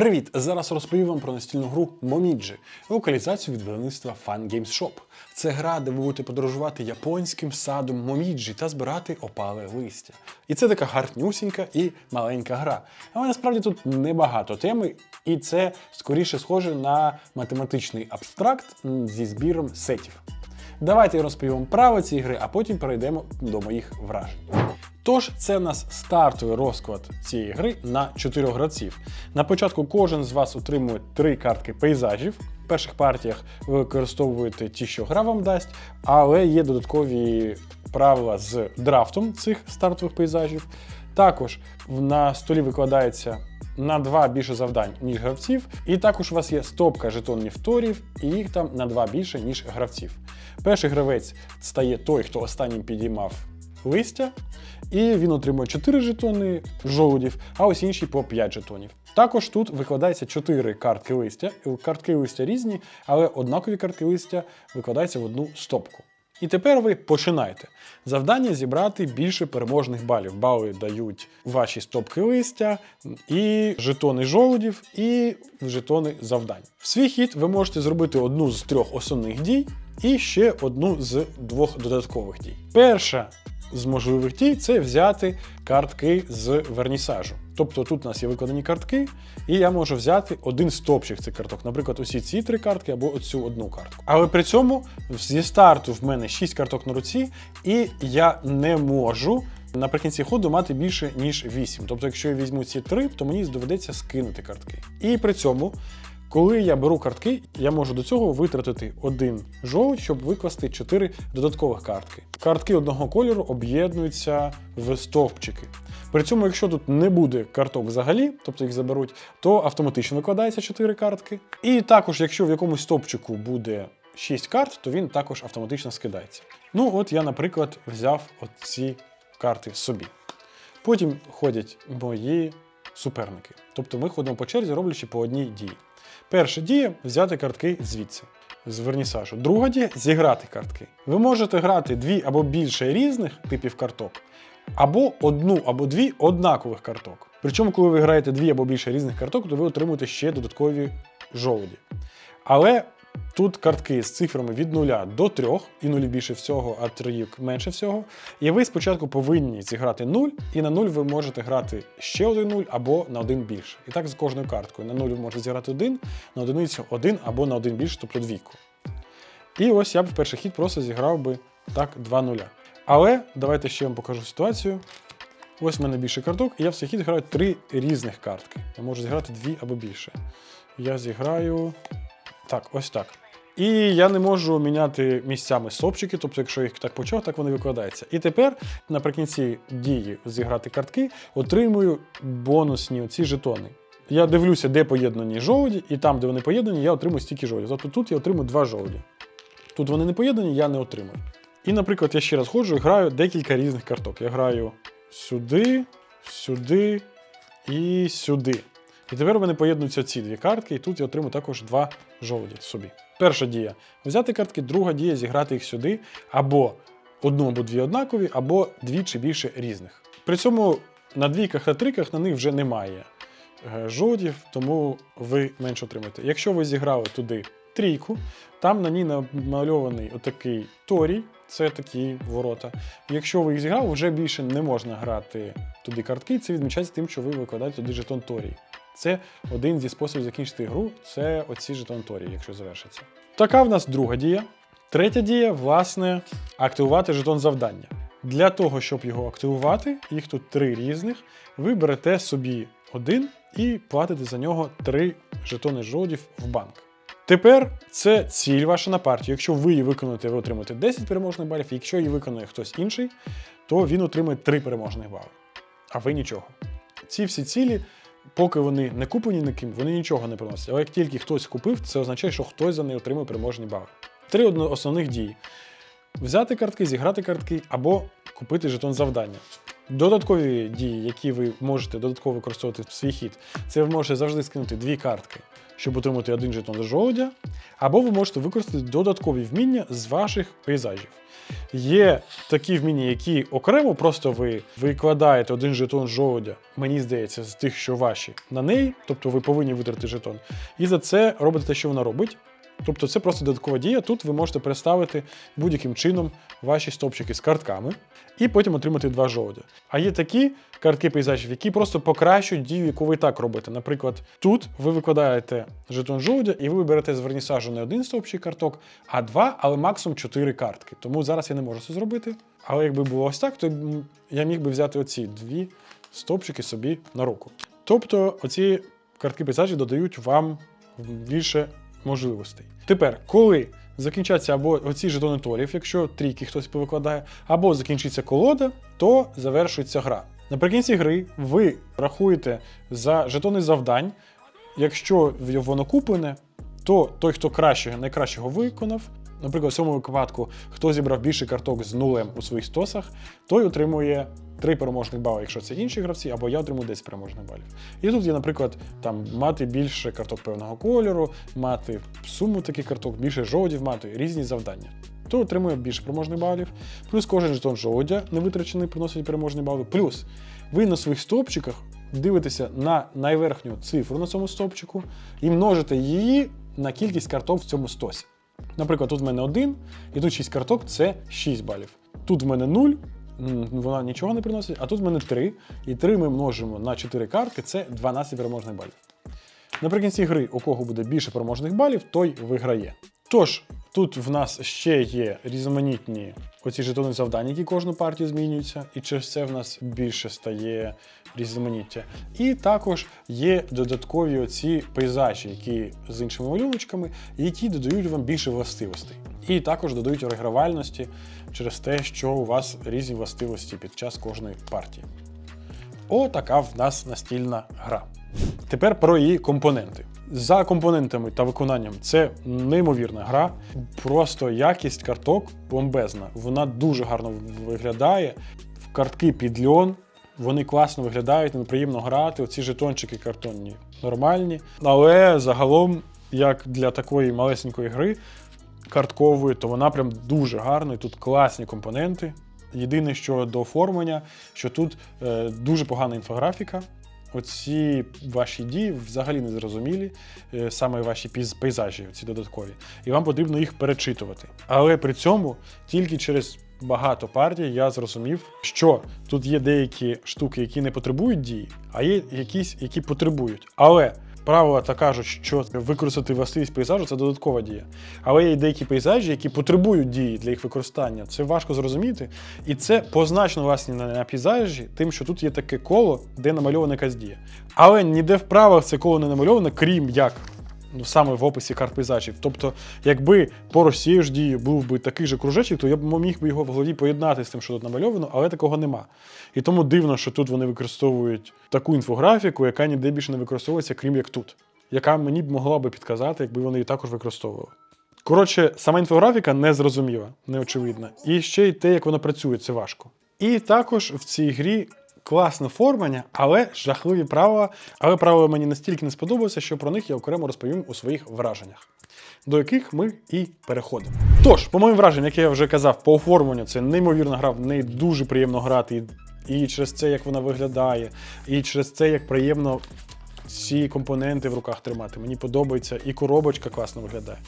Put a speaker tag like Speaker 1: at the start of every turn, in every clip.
Speaker 1: Привіт! Зараз розповім вам про настільну гру Momiji, локалізацію від видавництва Fun Games Shop. Це гра, де ви будете подорожувати японським садом Momiji та збирати опале листя. І це така гарнюсінька і маленька гра. Але насправді тут небагато теми, і це скоріше схоже на математичний абстракт зі збіром сетів. Давайте розповім правила цієї гри, а потім перейдемо до моїх вражень. Тож, це нас стартовий розклад цієї гри на 4 гравців. На початку кожен з вас отримує 3 картки пейзажів. В перших партіях ви використовуєте ті, що гра вам дасть, але є додаткові правила з драфтом цих стартових пейзажів. Також на столі викладається на два більше завдань, ніж гравців, і також у вас є стопка жетонів торів, і їх там на два більше, ніж гравців. Перший гравець стає той, хто останнім підіймав листя, і він отримує 4 жетони жолудів, а ось інші по 5 жетонів. Також тут викладається 4 картки листя. Картки листя різні, але однакові картки листя викладаються в одну стопку. І тепер ви починаєте. Завдання зібрати більше переможних балів. Бали дають ваші стопки листя, і жетони жолудів, і жетони завдань. В свій хід ви можете зробити одну з трьох основних дій і ще одну з двох додаткових дій. Перша з можливих дій це взяти картки з вернісажу. Тобто тут у нас є викладені картки, і я можу взяти один стопчик цих карток, наприклад, усі ці три картки або оцю одну картку. Але при цьому зі старту в мене 6 карток на руці, і я не можу наприкінці ходу мати більше, ніж 8. Тобто, якщо я візьму ці три, то мені доведеться скинути картки. І при цьому. Коли я беру картки, я можу до цього витратити один жовт, щоб викласти 4 додаткових картки. Картки одного кольору об'єднуються в стовпчики. При цьому, якщо тут не буде карток взагалі, тобто їх заберуть, то автоматично викладається 4 картки. І також, якщо в якомусь стовпчику буде 6 карт, то він також автоматично скидається. Ну, от я, наприклад, взяв оці карти собі. Потім ходять мої суперники. Тобто ми ходимо по черзі, роблячи по одній дії. Перша дія взяти картки звідси, з вернісажу. Друга дія зіграти картки. Ви можете грати дві або більше різних типів карток, або одну або дві однакових карток. Причому, коли ви граєте дві або більше різних карток, то ви отримуєте ще додаткові жолуді. Але тут картки з цифрами від 0 до 3, і нулів більше всього, а трійок менше всього. І ви спочатку повинні зіграти 0, і на 0 ви можете грати ще один 0 або на один більше. І так з кожною карткою. На 0 ви можете зіграти 1, на одиницю 1 або на один більше, тобто двійку. І ось я б в перший хід просто зіграв би так 2 нуля. Але давайте ще вам покажу ситуацію. Ось в мене більше карток, і я в цей хід граю три різних картки. Я можу зіграти дві або більше. Я зіграю. Так, ось так. І я не можу міняти місцями сопчики, тобто, якщо їх так почав, так вони викладаються. І тепер наприкінці дії зіграти картки, отримую бонусні оці жетони. Я дивлюся, де поєднані жолуді, і там, де вони поєднані, я отримую стільки жолудів. Тобто тут я отримую два жолуді. Тут вони не поєднані, я не отримую. І, наприклад, я ще раз ходжу і граю декілька різних карток. Я граю сюди, сюди і сюди. І тепер у мене поєднуються ці дві картки, і тут я отримую також два жолуді собі. Перша дія взяти картки, друга дія зіграти їх сюди, або одну або дві однакові, або дві чи більше різних. При цьому на двійках та триках на них вже немає е, жодів, тому ви менше отримаєте. Якщо ви зіграли туди трійку, там на ній намальований отакий торій, це такі ворота. Якщо ви їх зіграли, вже більше не можна грати туди картки. Це відмічається тим, що ви викладаєте туди жетон торій. Це один зі способів закінчити гру, це оці жетон торії, якщо завершиться. Така в нас друга дія. Третя дія, власне, активувати жетон завдання. Для того, щоб його активувати, їх тут три різних, ви берете собі один і платите за нього три жетони жодів в банк. Тепер це ціль ваша на партію. Якщо ви її виконуєте, ви отримаєте 10 переможних балів. Якщо її виконує хтось інший, то він отримує 3 переможних бали. А ви нічого. Ці всі цілі, поки вони не куплені ніким, вони нічого не приносять. Але як тільки хтось купив, це означає, що хтось за неї отримує переможні бали. Три основних дії: взяти картки, зіграти картки або купити жетон завдання. Додаткові дії, які ви можете додатково використовувати в свій хід, це ви можете завжди скинути дві картки, щоб отримати один жетон з жолудя, або ви можете використати додаткові вміння з ваших пейзажів. Є такі вміння, які окремо просто ви викладаєте один жетон жолудя, мені здається, з тих, що ваші, на неї, тобто ви повинні витрати жетон. І за це робите те, що вона робить. Тобто це просто додаткова дія. Тут ви можете переставити будь-яким чином ваші стовпчики з картками і потім отримати два жолудя. А є такі картки пейзажів, які просто покращують дію, яку ви і так робите. Наприклад, тут ви викладаєте жетон жолудя, і ви берете з вернісажу не один стовпчик карток, а два, але максимум чотири картки. Тому зараз я не можу це зробити. Але якби було ось так, то я міг би взяти оці дві стовпчики собі на руку. Тобто, оці картки пейзажів додають вам більше можливостей. Тепер, коли закінчаться або оці жетони торів, якщо трійки хтось повикладає, або закінчиться колода, то завершується гра. Наприкінці гри ви рахуєте за жетони завдань. Якщо воно куплене, то той, хто краще, найкращого виконав, наприклад, в цьому випадку, хто зібрав більше карток з нулем у своїх стосах, той отримує 3 переможних бали, якщо це інші гравці, або я отримую 10 переможних балів. І тут є, наприклад, там мати більше карток певного кольору, мати суму таких карток, більше жодів мати, різні завдання. То отримує більше переможних балів. Плюс кожен жетон жодя не витрачений приносить переможні бали. Плюс ви на своїх стовпчиках дивитеся на найверхню цифру на цьому стовпчику і множите її на кількість карток в цьому стосі. Наприклад, тут в мене 1, і тут 6 карток це 6 балів. Тут в мене 0, вона нічого не приносить, а тут в мене 3. І 3 ми множимо на 4 картки, це 12 переможних балів. Наприкінці гри, у кого буде більше переможних балів, той виграє. Тож, тут в нас ще є різноманітні оці жетони завдань, які кожну партію змінюються, і через це в нас більше стає різноманіття. І також є додаткові оці пейзажі, які з іншими малюночками, які додають вам більше властивостей. І також додають оригравальності через те, що у вас різні властивості під час кожної партії. Отака в нас настільна гра. Тепер про її компоненти. За компонентами та виконанням це неймовірна гра. Просто якість карток бомбезна. Вона дуже гарно виглядає. В картки під льон. Вони класно виглядають, ними приємно грати. Оці жетончики картонні нормальні. Але загалом, як для такої малесенької гри карткової, то вона прям дуже гарна. І тут класні компоненти. Єдине, що до оформлення, що тут е, дуже погана інфографіка. Оці ваші дії взагалі не зрозумілі, е, саме ваші пейзажі, ці додаткові, і вам потрібно їх перечитувати. Але при цьому тільки через багато партій я зрозумів, що тут є деякі штуки, які не потребують дії, а є якісь, які потребують. Але правила та кажуть, що використати властивість пейзажу це додаткова дія. Але є деякі пейзажі, які потребують дії для їх використання. Це важко зрозуміти. І це позначено власне на, пейзажі, тим, що тут є таке коло, де намальована якась дія. Але ніде в правилах це коло не намальовано, крім як. Ну, саме в описі карт пейзажів. Тобто, якби поруч цією ж дією був би такий же кружечок, то я б міг би його в голові поєднати з тим, що тут намальовано, але такого нема. І тому дивно, що тут вони використовують таку інфографіку, яка ніде більше не використовується, крім як тут, яка мені б могла би підказати, якби вони її також використовували. Коротше, сама інфографіка не зрозуміла, неочевидна. І ще й те, як вона працює, це важко. І також в цій грі класне формання, але жахливі правила. Але правила мені настільки не сподобалися, що про них я окремо розповім у своїх враженнях, до яких ми і переходимо. Тож, по моїм враженням, як я вже казав, по оформленню це неймовірна гра, в неї дуже приємно грати. І, через це, як вона виглядає, і через це, як приємно ці компоненти в руках тримати. Мені подобається, і коробочка класно виглядає.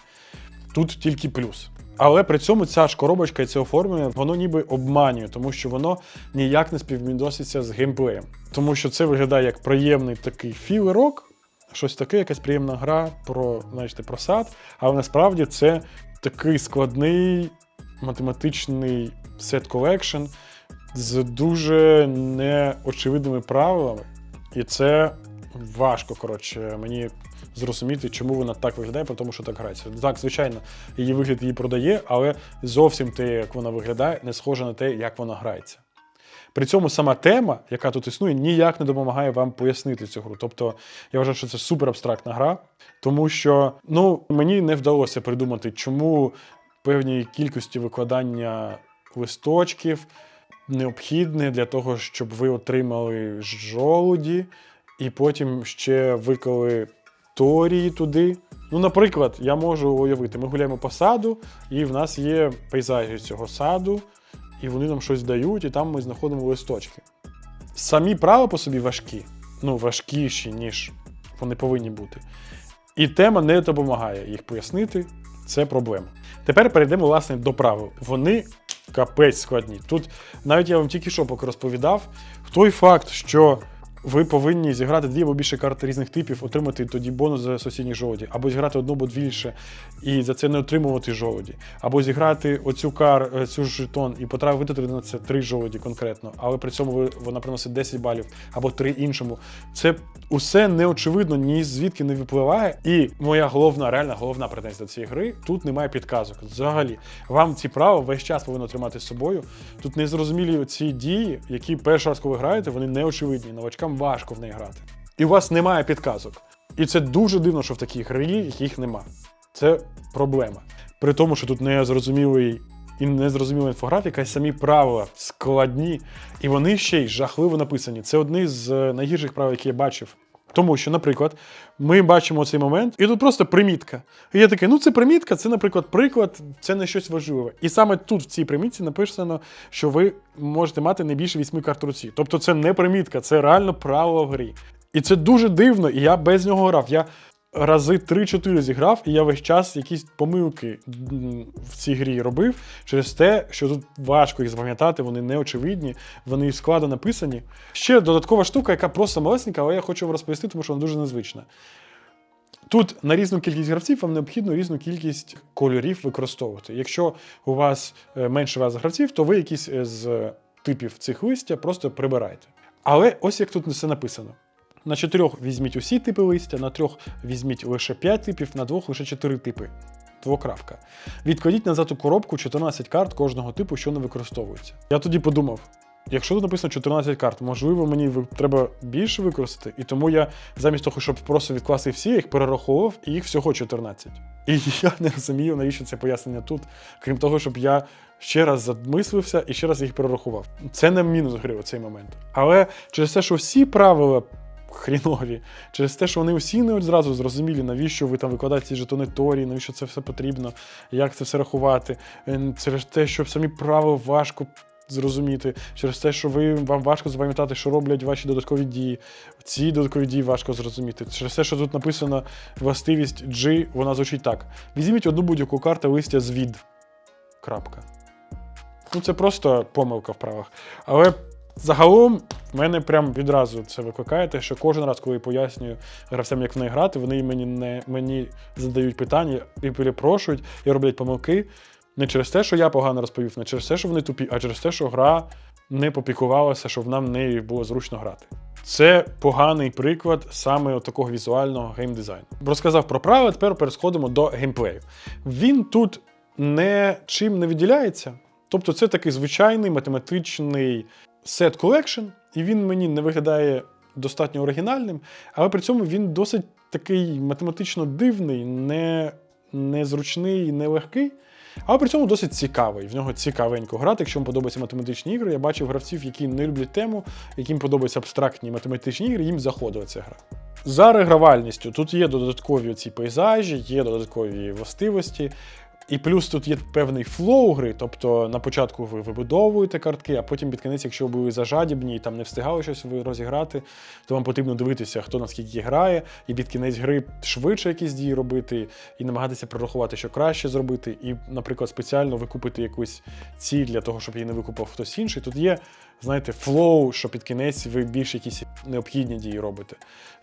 Speaker 1: Тут тільки плюс. Але при цьому ця ж коробочка і це оформлення, воно ніби обманює, тому що воно ніяк не співвідноситься з геймплеєм. Тому що це виглядає як приємний такий філерок, щось таке, якась приємна гра про, знаєте, про сад, але насправді це такий складний математичний сет колекшн з дуже неочевидними правилами. І це важко, коротше, мені зрозуміти, чому вона так виглядає, тому що так грається. Так, звичайно, її вигляд її продає, але зовсім те, як вона виглядає, не схоже на те, як вона грається. При цьому сама тема, яка тут існує, ніяк не допомагає вам пояснити цю гру. Тобто я вважаю, що це супер абстрактна гра, тому що ну, мені не вдалося придумати, чому певній кількості викладання листочків необхідне для того, щоб ви отримали жолуді, і потім ще виклали торії туди. Ну, наприклад, я можу уявити, ми гуляємо по саду, і в нас є пейзажі цього саду, і вони нам щось дають, і там ми знаходимо листочки. Самі правила по собі важкі, ну, важкіші, ніж вони повинні бути. І тема не допомагає їх пояснити, це проблема. Тепер перейдемо, власне, до правил. Вони капець складні. Тут навіть я вам тільки що поки розповідав, той факт, що ви повинні зіграти дві або більше карт різних типів, отримати тоді бонус за сусідні жолоді, або зіграти одну або більше і за це не отримувати жолоді, або зіграти оцю кар, е, цю жетон і потрапити на це три жолоді конкретно, але при цьому вона приносить 10 балів або три іншому. Це усе неочевидно, ні звідки не випливає. І моя головна, реальна головна претензія до цієї гри тут немає підказок. Взагалі, вам ці права весь час повинно тримати з собою. Тут незрозумілі ці дії, які перший раз, коли ви граєте, вони неочевидні. Новачкам важко в неї грати. І у вас немає підказок. І це дуже дивно, що в такій грі їх нема. Це проблема. При тому, що тут не зрозумілий і незрозуміла інфографіка, і самі правила складні, і вони ще й жахливо написані. Це одні з е, найгірших правил, які я бачив. Тому що, наприклад, ми бачимо цей момент, і тут просто примітка. І я такий, ну це примітка, це, наприклад, приклад, це не щось важливе. І саме тут, в цій примітці, написано, що ви можете мати не більше вісьми карт руці. Тобто це не примітка, це реально правило в грі. І це дуже дивно, і я без нього грав. Я рази 3-4 зіграв, і я весь час якісь помилки в цій грі робив через те, що тут важко їх запам'ятати, вони неочевидні, вони складно написані. Ще додаткова штука, яка просто малесенька, але я хочу вам розповісти, тому що вона дуже незвична. Тут на різну кількість гравців вам необхідно різну кількість кольорів використовувати. Якщо у вас е, менше вас гравців, то ви якісь е, з типів цих листя просто прибираєте. Але ось як тут все написано. На чотирьох візьміть усі типи листя, на трьох візьміть лише 5 типів, на двох лише 4 типи. Двокрапка. Відкладіть назад у коробку 14 карт кожного типу, що не використовується. Я тоді подумав: якщо тут написано 14 карт, можливо, мені треба більше використати, і тому я замість того, щоб просто відкласти всі, їх перераховував, і їх всього 14. І я не розумію, навіщо це пояснення тут, крім того, щоб я ще раз замислився і ще раз їх перерахував. Це не мінус гри у цей момент. Але через те, що всі правила хрінові, через те, що вони всі не одразу зрозумілі, навіщо ви там викладаєте ці жетони Торі, навіщо це все потрібно, як це все рахувати, е, через те, що самі правила важко. Зрозуміти через те, що ви вам важко запам'ятати, що роблять ваші додаткові дії. Ці додаткові дії важко зрозуміти. Через те, що тут написано властивість G, вона звучить так: візьміть одну будь-яку карту листя з від. Крапка. Ну, це просто помилка в правах. Але загалом в мене прям відразу це викликає, те, що кожен раз, коли я пояснюю гравцям, як в неї грати, вони мені не мені задають питання і перепрошують, і роблять помилки. Не через те, що я погано розповів, не через те, що вони тупі, а через те, що гра не попікувалася, щоб нам в неї було зручно грати. Це поганий приклад саме такого візуального геймдизайну. Розказав про правила, тепер переходимо до геймплею. Він тут не чим не виділяється. Тобто це такий звичайний математичний сет колекшн, і він мені не виглядає достатньо оригінальним, але при цьому він досить такий математично дивний, не, незручний, нелегкий. Але при цьому досить цікавий. В нього цікавенько грати. Якщо вам подобаються математичні ігри, я бачив гравців, які не люблять тему, яким подобаються абстрактні математичні ігри, їм заходила ця гра. За регравальністю тут є додаткові ці пейзажі, є додаткові властивості. І плюс тут є певний флоу гри, тобто на початку ви вибудовуєте картки, а потім під кінець, якщо ви були зажадібні і там не встигали щось ви розіграти, то вам потрібно дивитися, хто наскільки грає, і під кінець гри швидше якісь дії робити, і намагатися прорахувати, що краще зробити, і, наприклад, спеціально викупити якусь ціль для того, щоб її не викупав хтось інший. Тут є, знаєте, флоу, що під кінець ви більше якісь необхідні дії робите.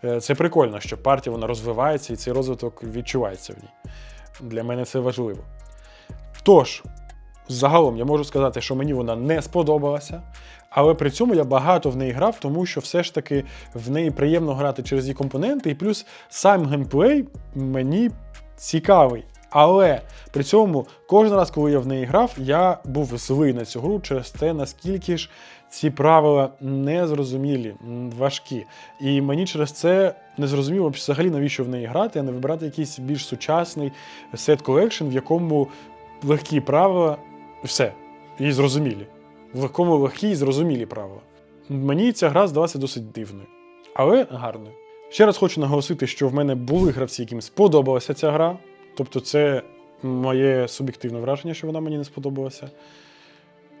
Speaker 1: Е, Це прикольно, що партія вона розвивається і цей розвиток відчувається в ній. Для мене це важливо. Тож, загалом я можу сказати, що мені вона не сподобалася, але при цьому я багато в неї грав, тому що все ж таки в неї приємно грати через її компоненти, і плюс сам геймплей мені цікавий. Але при цьому кожен раз, коли я в неї грав, я був злий на цю гру через те, наскільки ж ці правила незрозумілі, важкі. І мені через це не зрозуміло взагалі, навіщо в неї грати, а не вибирати якийсь більш сучасний сет колекшн, в якому легкі правила, все, і зрозумілі. В якому легкі і зрозумілі правила. Мені ця гра здалася досить дивною, але гарною. Ще раз хочу наголосити, що в мене були гравці, яким сподобалася ця гра. Тобто, це моє суб'єктивне враження, що вона мені не сподобалася.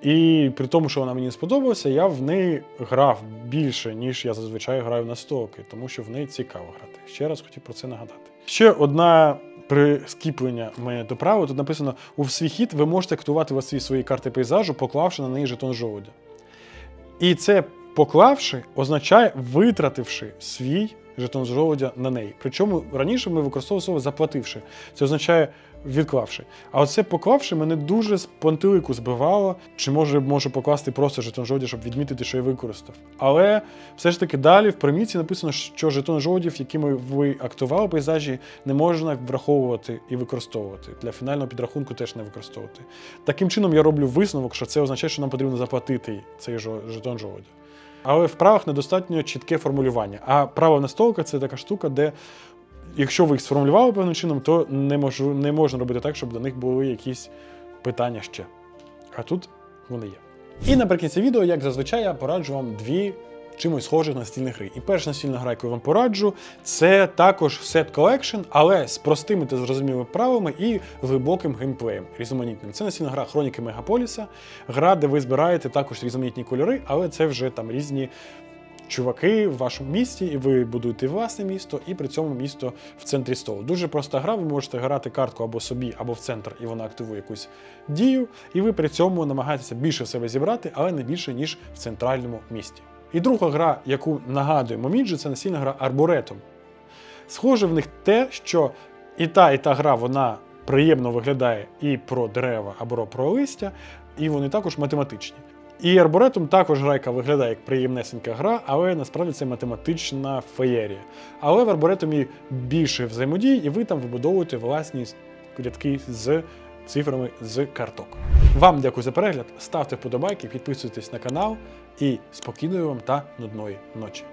Speaker 1: І при тому, що вона мені сподобалася, я в неї грав більше, ніж я зазвичай граю на столки, тому що в неї цікаво грати. Ще раз хотів про це нагадати. Ще одна прискіплення мене до правил. Тут написано: у свій хід ви можете активувати власні свої карти пейзажу, поклавши на неї жетон жолудя. І це поклавши означає витративши свій жетон жолудя на неї. Причому раніше ми використовували слово заплативши. Це означає відклавши. А оце поклавши мене дуже з пантелику збивало, чи може можу покласти просто жетон жолудя, щоб відмітити, що я використав. Але все ж таки далі в примітці написано, що жетон жолудів, якими ви актували пейзажі, не можна враховувати і використовувати. Для фінального підрахунку теж не використовувати. Таким чином я роблю висновок, що це означає, що нам потрібно заплатити цей жетон жолудя. Але в правах недостатньо чітке формулювання. А право настолка це така штука, де якщо ви їх сформулювали певним чином, то не, можу, не можна робити так, щоб до них були якісь питання ще. А тут вони є. І наприкінці відео, як зазвичай, я пораджу вам дві чимось схожих настільних гри. І перша настільна гра, яку я вам пораджу, це також Set Collection, але з простими та зрозумілими правилами і глибоким геймплеєм, різноманітним. Це настільна гра Хроніки Мегаполіса, гра, де ви збираєте також різноманітні кольори, але це вже там різні чуваки в вашому місті, і ви будуєте власне місто, і при цьому місто в центрі столу. Дуже проста гра. Ви можете грати картку або собі, або в центр, і вона активує якусь дію, і ви при цьому намагаєтеся більше себе зібрати, але не більше, ніж в центральному місті. І друга гра, яку нагадує Моміджі, це настільна гра Арборетум. Схоже в них те, що і та, і та гра вона приємно виглядає і про дерева або про листя, і вони також математичні. І арборетум також грайка виглядає як приємнесенька гра, але насправді це математична феєрія. Але в арборетумі більше взаємодій, і ви там вибудовуєте власні рядки з цифрами з карток. Вам дякую за перегляд. Ставте вподобайки, підписуйтесь на канал і спокійної вам та нудної ночі.